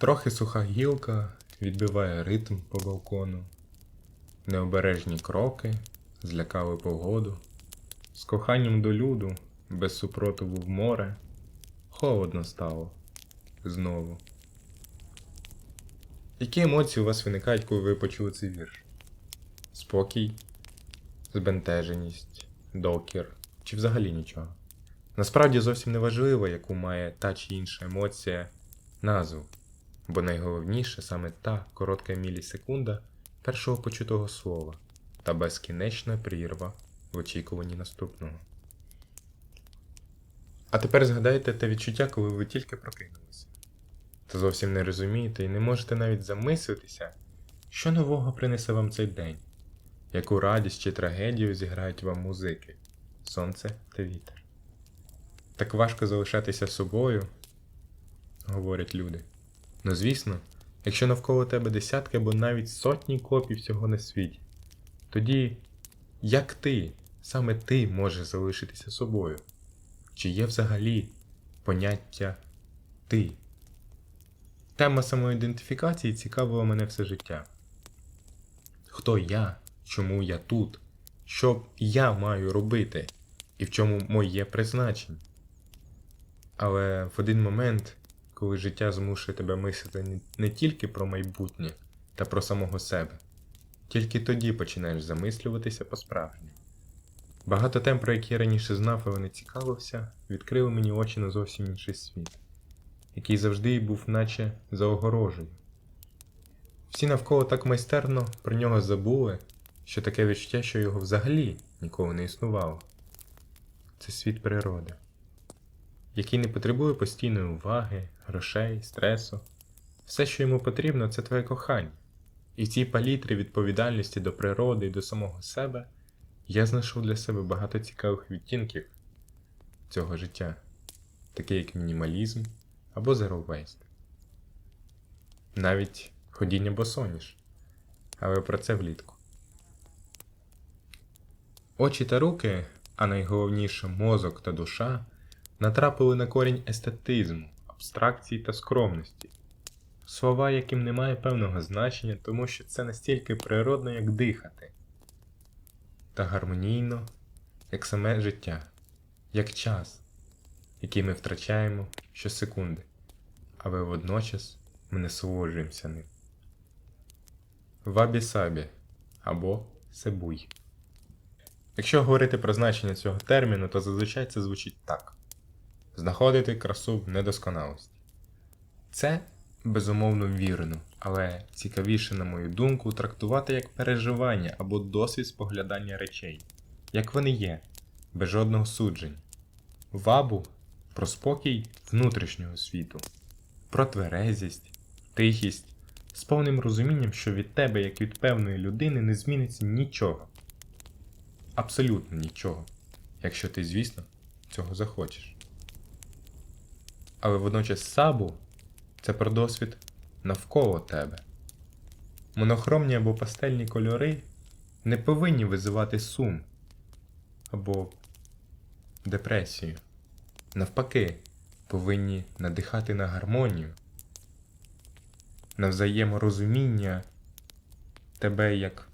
Трохи суха гілка відбиває ритм по балкону. Необережні кроки злякали погоду. З коханням до люду, без супротиву в море. Холодно стало. Знову. Які емоції у вас виникають, коли ви почули цей вірш? Спокій, збентеженість, докір чи взагалі нічого? Насправді зовсім не важливо, яку має та чи інша емоція назву, бо найголовніше саме та коротка мілісекунда першого почутого слова та безкінечна прірва в очікуванні наступного. А тепер згадайте те відчуття, коли ви тільки прокинулися. Та зовсім не розумієте і не можете навіть замислитися, що нового принесе вам цей день, яку радість чи трагедію зіграють вам музики, сонце та вітер. Так важко залишатися собою, говорять люди. Ну звісно, якщо навколо тебе десятки або навіть сотні копій всього на світі, тоді як ти, саме ти можеш залишитися собою? Чи є взагалі поняття ти? Тема самоідентифікації цікавила мене все життя. Хто я? Чому я тут? Що я маю робити? І в чому моє призначення? Але в один момент, коли життя змушує тебе мислити не- тільки про майбутнє та про самого себе, тільки тоді починаєш замислюватися по-справжньому. Багато тем, про які я раніше знав, але не цікавився, відкрили мені очі на зовсім інший світ, який завжди був наче за огорожею. Всі навколо так майстерно про нього забули, що таке відчуття, що його взагалі ніколи не існувало. Це світ природи який не потребує постійної уваги, грошей, стресу. Все, що йому потрібно, це твоє кохання. І в цій палітрі відповідальності до природи і до самого себе я знайшов для себе багато цікавих відтінків цього життя, таке як мінімалізм або zero. Навіть ходіння босоніж. Але про це влітку. Очі та руки, а найголовніше мозок та душа натрапили на корінь естетизму, абстракції та скромності. Слова, яким немає певного значення, тому що це настільки природно, як дихати, та гармонійно, як саме життя, як час, який ми втрачаємо щосекунди, але водночас ми насолоджуємося ним. Вабі-сабі або себуй. Якщо говорити про значення цього терміну, то зазвичай це звучить так знаходити красу в недосконалості. Це безумовно вірно, але цікавіше, на мою думку, трактувати як переживання або досвід споглядання речей, як вони є, без жодного судження. Вабу про спокій внутрішнього світу, про тверезість, тихість, з повним розумінням, що від тебе, як від певної людини, не зміниться нічого. Абсолютно нічого, якщо ти, звісно, цього захочеш. Але водночас сабу це про досвід навколо тебе. Монохромні або пастельні кольори не повинні визивати сум або депресію. Навпаки, повинні надихати на гармонію, на взаєморозуміння тебе як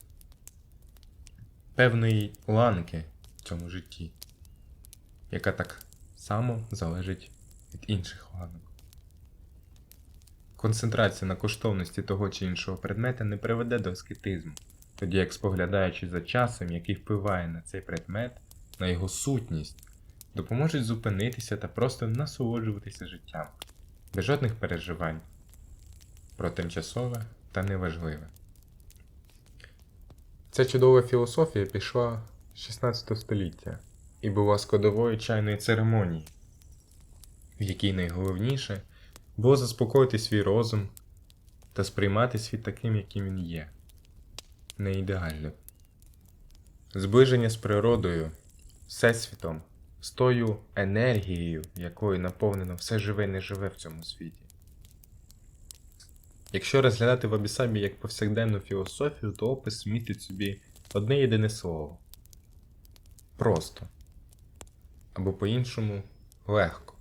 певної ланки в цьому житті, яка так само залежить від інших ланок. Концентрація на коштовності того чи іншого предмета не приведе до аскетизму, тоді як споглядаючи за часом, який впливає на цей предмет, на його сутність, допоможуть зупинитися та просто насолоджуватися життям, без жодних переживань про тимчасове та неважливе. Ця чудова філософія пішла з 16 століття і була складовою чайної церемонії, в якій найголовніше було заспокоїти свій розум та сприймати світ таким, яким він є, не ідеальним. Зближення з природою, всесвітом, з тою енергією, якою наповнено все живе і неживе в цьому світі. Якщо розглядати вабісабі як повсякденну філософію, то опис містить собі одне єдине слово просто. Або по-іншому легко.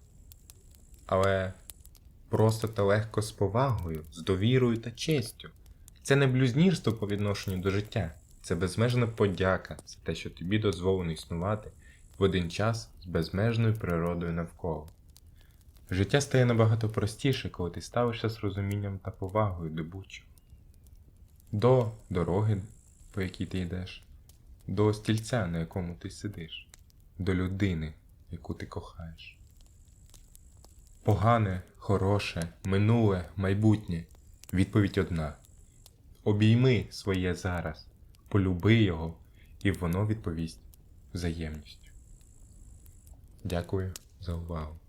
Але Просто та легко з повагою, з довірою та честю. Це не блюзнірство по відношенню до життя, це безмежна подяка за те, що тобі дозволено існувати в один час з безмежною природою навколо. Життя стає набагато простіше, коли ти ставишся з розумінням та повагою до будь-чого. До дороги, по якій ти йдеш, до стільця, на якому ти сидиш, до людини, яку ти кохаєш. Погане, хороше, минуле, майбутнє. Відповідь одна. Обійми своє зараз, полюби його, і воно відповість взаємністю. Дякую за увагу.